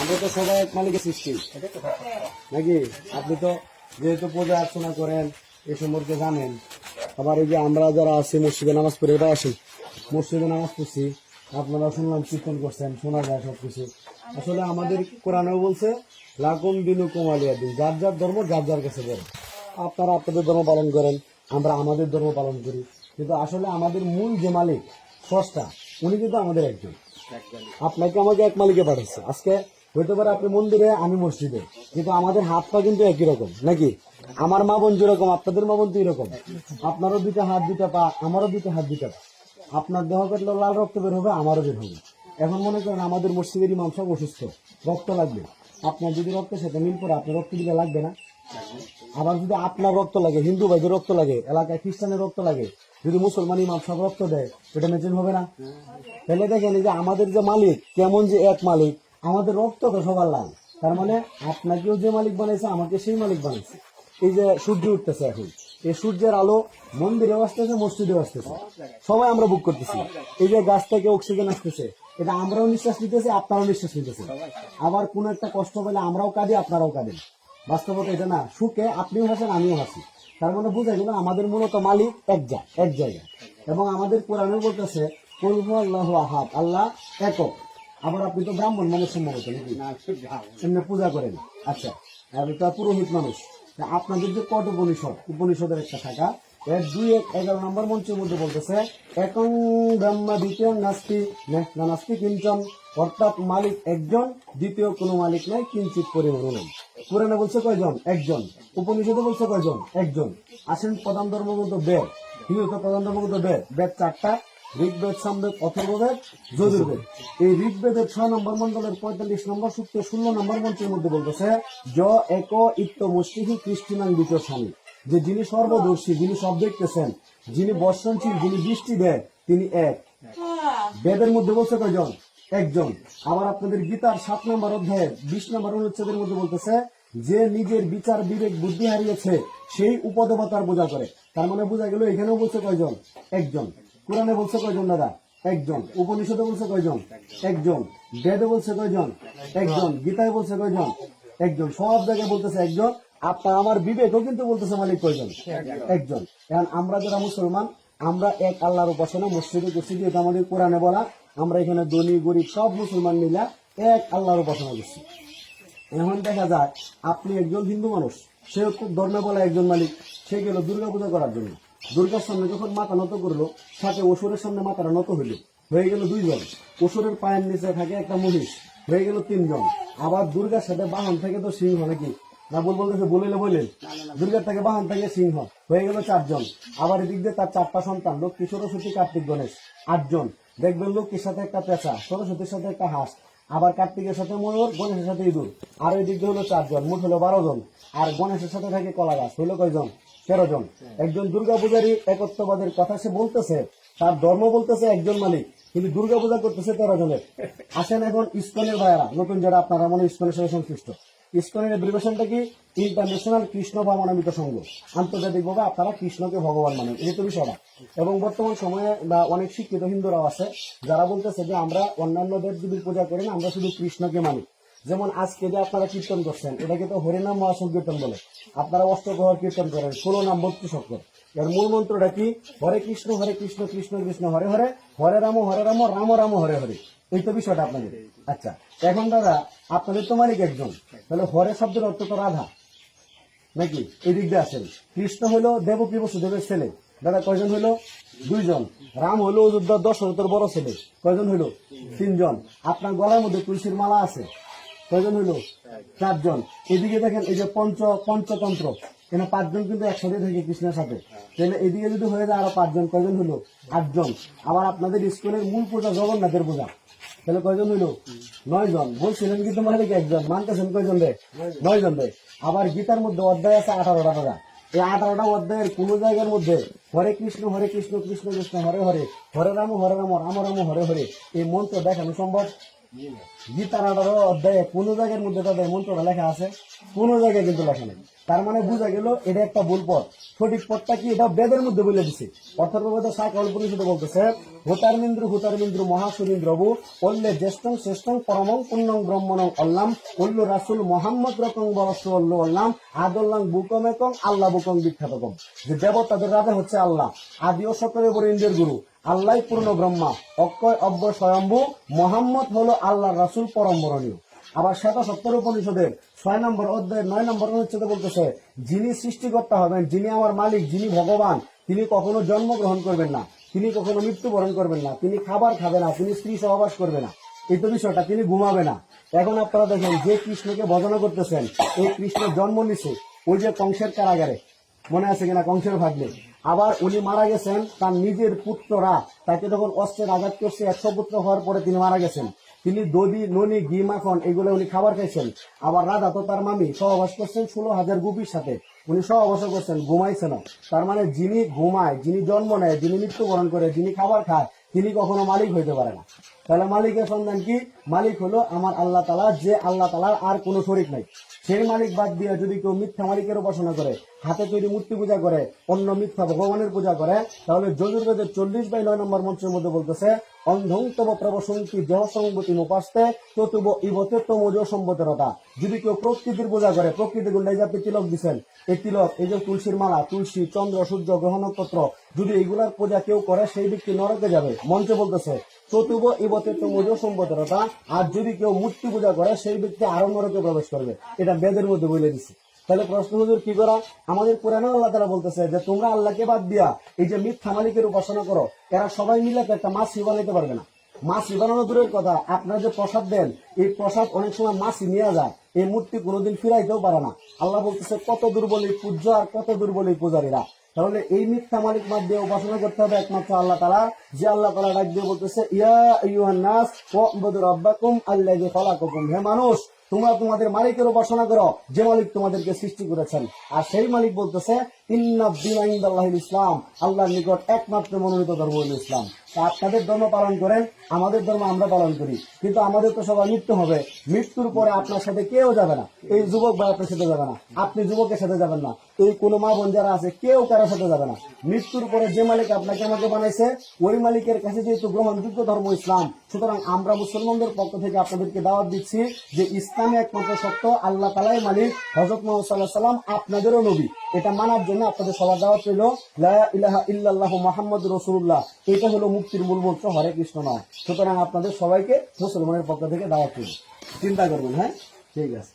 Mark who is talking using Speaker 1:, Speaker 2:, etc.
Speaker 1: আমরা তো সবাই এক মালিকের সৃষ্টি নাকি আপনি তো যেহেতু পূজা অর্চনা করেন এ সম্পর্কে জানেন আবার এই যে আমরা যারা আছি মসজিদে নামাজ পড়ে ওরা আসি মসজিদে নামাজ পড়ছি আপনারা শুনলাম কীর্তন করছেন শোনা যায় সব কিছু আসলে আমাদের কোরআনেও বলছে লাকুম বিনু কুমালিয়া দিন যার যার ধর্ম যার যার কাছে করেন আপনারা আপনাদের ধর্ম পালন করেন আমরা আমাদের ধর্ম পালন করি কিন্তু আসলে আমাদের মূল যে মালিক সস্তা উনি কিন্তু আমাদের একজন আপনাকে আমাকে এক মালিকে পাঠাচ্ছে আজকে হইতে পারে আপনি মন্দিরে আমি মসজিদে কিন্তু আমাদের হাত পা কিন্তু একই রকম নাকি আমার মা বোন যেরকম আপনাদের মা বোন তো এরকম আপনারও দুইটা হাত দুটা পা আমারও দুইটা হাত দুটা পা আপনার দেহ কাটলে লাল রক্ত বের হবে আমারও বের হবে এখন মনে করেন আমাদের মসজিদের ইমাম সব অসুস্থ রক্ত লাগবে আপনার যদি রক্তের সাথে মিল করে আপনার রক্ত দিলে লাগবে না আবার যদি আপনার রক্ত লাগে হিন্দু ভাইদের রক্ত লাগে এলাকায় খ্রিস্টানের রক্ত লাগে যদি মুসলমান ইমাম সব রক্ত দেয় এটা ম্যাচিং হবে না তাহলে দেখেন যে আমাদের যে মালিক কেমন যে এক মালিক আমাদের রক্ত তো সবার লাল তার মানে আপনাকেও যে মালিক বানাইছে আমাকে সেই মালিক বানাইছে এই যে সূর্য উঠতেছে এখন এই সূর্যের আলো মন্দিরেও আসতেছে মসজিদেও আসতেছে সবাই আমরা বুক করতেছি এই যে গাছ থেকে অক্সিজেন আসতেছে এটা আমরাও নিঃশ্বাস নিতেছি আপনারাও নিঃশ্বাস নিতেছে আবার কোনো একটা কষ্ট পেলে আমরাও কাঁদি আপনারাও কাঁদেন বাস্তবতা এটা না সুখে আপনিও হাসেন আমিও হাসি তার মানে বোঝা গেল আমাদের মূলত মালিক এক যা এক জায়গা এবং আমাদের কোরআনে বলতেছে আল্লাহ আহাদ আল্লাহ একক আবার আপনি তো ব্রাহ্মণ মানুষ সম্ভবত এমনি পূজা করেন আচ্ছা আর এটা পুরোহিত মানুষ আপনাদের যে কট উপনিষদ উপনিষদের একটা থাকা এক দুই এক এগারো নম্বর মঞ্চের মধ্যে বলতেছে একং ব্রাহ্ম দ্বিতীয় নাস্তি নাস্তি কিঞ্চন অর্থাৎ মালিক একজন দ্বিতীয় কোনো মালিক নাই কিঞ্চিত পরিমাণ পুরানো বলছে কয়জন একজন উপনিষদে বলছে কয়জন একজন আসেন প্রধান ধর্মগ্রন্থ বেদ হিন্দু তো প্রধান ধর্মগ্রন্থ বেদ বেদ চারটা ঋগ্বেদ সামবেদ অথর্বেদ যদুর্বেদ এই ঋগ্বেদের ছয় নম্বর মন্ডলের পঁয়তাল্লিশ নম্বর সূত্রে ষোলো নম্বর মন্ত্রের মধ্যে বলতেছে য এক ইত্য মুষ্টিহি কৃষ্টিনাং বিচর স্বামী যে যিনি সর্বদর্শী যিনি সব দেখতেছেন যিনি বর্ষণশীল যিনি বৃষ্টি দেয় তিনি এক বেদের মধ্যে বলছে কয়জন একজন আবার আপনাদের গীতার সাত নম্বর অধ্যায়ের বিশ নম্বর অনুচ্ছেদের মধ্যে বলতেছে যে নিজের বিচার বিবেক বুদ্ধি হারিয়েছে সেই উপদেবতার বোঝা করে তার মানে বোঝা গেল এখানেও বলছে কয়জন একজন কোরআনে বলছে কয়জন দাদা একজন উপনিষদে বলছে কয়জন একজন বেদে বলছে কয়জন একজন গীতায় বলছে কয়জন একজন সব জায়গায় বলতেছে একজন আপনার আমার বিবেকও কিন্তু বলতেছে মালিক কয়জন একজন কারণ আমরা যারা মুসলমান আমরা এক আল্লাহর উপাসনা মসজিদে করছি যেহেতু আমাদের কোরআনে বলা আমরা এখানে ধনী গরিব সব মুসলমান মিলা এক আল্লাহর উপাসনা করছি এখন দেখা যায় আপনি একজন হিন্দু মানুষ সে ধর্মে বলা একজন মালিক সে গেল দুর্গা পূজা করার জন্য দুর্গার সামনে যখন মাথা নত করলো সাথে অসুরের সামনে মাথাটা নত হইল হয়ে গেল দুইজন অসুরের পায়ের নিচে থাকে একটা মহিষ হয়ে গেল তিনজন আবার দুর্গার সাথে বাহন থেকে তো সিংহ নাকি রাবুল বল বলতেছে বলিল বললেন দুর্গার থেকে বাহন থেকে সিংহ হয়ে গেল চারজন আবার এদিক দিয়ে তার চারটা সন্তান লোক কিশোর সরস্বতী কার্তিক গণেশ আটজন দেখবেন লোকের সাথে একটা পেঁচা সরস্বতীর সাথে একটা হাঁস আবার কার্তিকের সাথে ময়ূর গণেশের সাথে ইঁদুর আর ওই দিক হলো চারজন মুঠ হলো বারো জন আর গণেশের সাথে থাকে কলা গাছ হইলো কয়জন তেরো জন একজন দুর্গা পূজারই একত্ববাদের কথা সে বলতেছে তার ধর্ম বলতেছে একজন মালিক কিন্তু দুর্গা পূজা করতেছে তেরো জনের আসেন এখন ইস্কনের ভাইয়ারা নতুন যারা আপনারা মনে ইস্কনের সাথে সংশ্লিষ্ট ইস্কনের অ্যাব্রিভেশনটা কি ইন্টারন্যাশনাল কৃষ্ণ ভাবনামিত সংঘ আন্তর্জাতিকভাবে আপনারা কৃষ্ণকে ভগবান মানেন এই তুমি সবাই এবং বর্তমান সময়ে বা অনেক শিক্ষিত হিন্দুরাও আছে যারা বলতেছে যে আমরা অন্যান্য দেব দেবীর পূজা করি না আমরা শুধু কৃষ্ণকে মানি যেমন আজকে যে আপনারা কীর্তন করছেন এটাকে তো হরিনাম মহাসংকীর্তন বলে আপনারা অষ্টগ্রহর কীর্তন করেন ষোলো নাম ভক্তি শঙ্কর এর মূল মন্ত্রটা কি হরে কৃষ্ণ হরে কৃষ্ণ কৃষ্ণ কৃষ্ণ হরে হরে হরে রাম হরে রাম রাম রাম হরে হরে এই তো বিষয়টা আপনাদের আচ্ছা এখন দাদা আপনাদের তো মালিক একজন তাহলে হরে শব্দের অর্থ তো রাধা নাকি এই দিক দিয়ে আসেন কৃষ্ণ হলো দেবকী বসুদেবের ছেলে দাদা কয়জন হলো দুইজন রাম হলো অযোধ্যা দশরথের বড় ছেলে কয়জন হলো তিনজন আপনার গলার মধ্যে তুলসীর মালা আছে কয়জন হলো চারজন এদিকে দেখেন এই যে পঞ্চ পঞ্চতন্ত্র এখানে পাঁচজন কিন্তু একসাথে থাকে কৃষ্ণের সাথে তাহলে এদিকে যদি হয়ে যায় আরো পাঁচজন কয়জন হলো আটজন আবার আপনাদের স্কুলের মূল পূজা জগন্নাথের পূজা তাহলে কয়জন হইল নয় জন বলছিলেন কিন্তু কি একজন মানতেছেন কয়জন রে নয় জন রে আবার গীতার মধ্যে অধ্যায় আছে আঠারোটা টাকা এই আঠারোটা অধ্যায়ের কোন জায়গার মধ্যে হরে কৃষ্ণ হরে কৃষ্ণ কৃষ্ণ কৃষ্ণ হরে হরে হরে রাম হরে রাম রাম রাম হরে হরে এই মন্ত্র দেখানো সম্ভব গীতার আঠারো অধ্যায়ে কোন জায়গার মধ্যে তাদের মন্ত্রটা লেখা আছে কোন জায়গায় কিন্তু লেখা নেই তার মানে বোঝা গেল এটা একটা ভুল পথ সঠিক পথটা কি এটা বেদের মধ্যে বলে দিছে অর্থাৎ সাইকল পরিষদে বলতেছে হুতারমিন্দ্র হুতারমিন্দ্র মহাসুরিন্দ্রবু অল্লে জ্যেষ্ঠ শ্রেষ্ঠং পরমং পুণ্যং ব্রহ্মণং অল্লাম অল্ল রাসুল মোহাম্মদ রকং বরস্য অল্ল অল্লাম আদল্লাং বুকম একং আল্লাহ বুকং বিখ্যাতকম যে দেবতাদের রাজা হচ্ছে আল্লাহ আদিও সকলের উপরে ইন্দ্রের গুরু আল্লাহ পূর্ণ ব্রহ্মা অক্ষয় অব্য স্বয়ম্ভু মোহাম্মদ হলো আল্লাহ রাসুল পরম আবার সত্তর উপনিষদের ছয় নম্বর অধ্যায় নয় নম্বর অনুচ্ছেদে বলতেছে যিনি সৃষ্টিকর্তা হবেন যিনি আমার মালিক যিনি ভগবান তিনি কখনো জন্মগ্রহণ করবেন না তিনি কখনো মৃত্যুবরণ করবেন না তিনি খাবার খাবে না তিনি স্ত্রী সহবাস করবে না এই তো বিষয়টা তিনি ঘুমাবে না এখন আপনারা দেখেন যে কৃষ্ণকে বদনা করতেছেন এই কৃষ্ণের জন্ম নিছে ওই যে কংসের কারাগারে মনে আছে কিনা কংসের ভাগ্নে আবার উনি মারা গেছেন তার নিজের পুত্ররা তাকে যখন অস্ত্রের আঘাত করছে একশো পুত্র হওয়ার পরে তিনি মারা গেছেন তিনি দধি ননি ঘি মাখন এগুলো উনি খাবার খাইছেন আবার রাধা তো তার মামি সহবাস করছেন ষোলো হাজার গুপির সাথে উনি সহবাস করছেন ঘুমাইছে না তার মানে যিনি ঘুমায় যিনি জন্ম নেয় যিনি মৃত্যুবরণ করে যিনি খাবার খায় তিনি কখনো মালিক হইতে পারে না তাহলে মালিকের সন্ধান কি মালিক হলো আমার আল্লাহ তালা যে আল্লাহ তালার আর কোনো শরিক নাই সেই মালিক বাদ দিয়ে যদি কেউ মিথ্যা মালিকের উপাসনা করে হাতে তৈরি মূর্তি পূজা করে অন্য মিথ্যা ভগবানের পূজা করে তাহলে যজুর্বেদের চল্লিশ বাই নয় নম্বর মঞ্চের মধ্যে বলতেছে ইবতে তমজ যদি কেউ প্রকৃতির পূজা করে প্রকৃতি গুন্ডাই তিলক দিচ্ছেন এই তিলক এই যে তুলসীর মালা তুলসী চন্দ্র সূর্য গ্রহ নক্ষত্র যদি এগুলার পূজা কেউ করে সেই ব্যক্তি নরকে যাবে মঞ্চে বলতেছে চতুব সম্পদরতা আর যদি কেউ মূর্তি পূজা করে সেই ব্যক্তি প্রবেশ করবে এটা বেদের মধ্যে বলে দিছে তাহলে প্রশ্ন হুজুর কি করা আমাদের আল্লাহ তারা বলতেছে যে তোমরা আল্লাহকে বাদ দিয়া এই যে মিথ্যা মালিকের উপাসনা করো এরা সবাই মিলে একটা মাছ বানাইতে পারবে না দূরের কথা আপনারা যে প্রসাদ দেন এই প্রসাদ অনেক সময় মাছি নিয়ে যায় এই মূর্তি কোনোদিন ফিরাইতেও পারে না আল্লাহ বলতেছে কত দুর্বল এই পূজ্য আর কত দুর্বল এই পূজারীরা তাহলে এই মিথ্যা মালিক বাদ দিয়ে উপাসনা করতে হবে একমাত্র আল্লাহ তালা যে আল্লাহ তালা ডাক দিয়ে বলতেছে আল্লাহ হে মানুষ তোমরা তোমাদের মালিকের উপাসনা করো যে মালিক তোমাদেরকে সৃষ্টি করেছেন আর সেই মালিক বলতেছে ইন্নাবিন ইসলাম আল্লাহর নিকট একমাত্র মনোনীত ধর্ম ইসলাম আপনাদের ধর্ম পালন করেন আমাদের ধর্ম আমরা পালন করি কিন্তু আমাদের তো সবাই মৃত্যু হবে মৃত্যুর পরে আপনার সাথে কেউ যাবে না এই যুবক বা আপনার সাথে যাবে না আপনি যুবকের সাথে যাবেন না এই কোনো মা বোন যারা আছে কেউ কারোর সাথে যাবে না মৃত্যুর পরে যে মালিক আপনাকে আমাকে বানাইছে ওই মালিকের কাছে যেহেতু গ্রহণযোগ্য ধর্ম ইসলাম সুতরাং আমরা মুসলমানদের পক্ষ থেকে আপনাদেরকে দাওয়াত দিচ্ছি যে ইসলামে একমাত্র সত্য আল্লাহ তালাই মালিক হজরত মোহাম্মদ সাল্লাহ সাল্লাম আপনাদেরও নবী এটা মানার জন্য আপনাদের সবার দাওয়াত রইল ইলাহা ইল্লাল্লাহ মোহাম্মদ রসুল্লাহ এটা হলো মুক্তির মূল মন্ত্র হরে কৃষ্ণ নয় সুতরাং আপনাদের সবাইকে মুসলমানের পক্ষ থেকে দাওয়া ছিল চিন্তা করবেন হ্যাঁ ঠিক আছে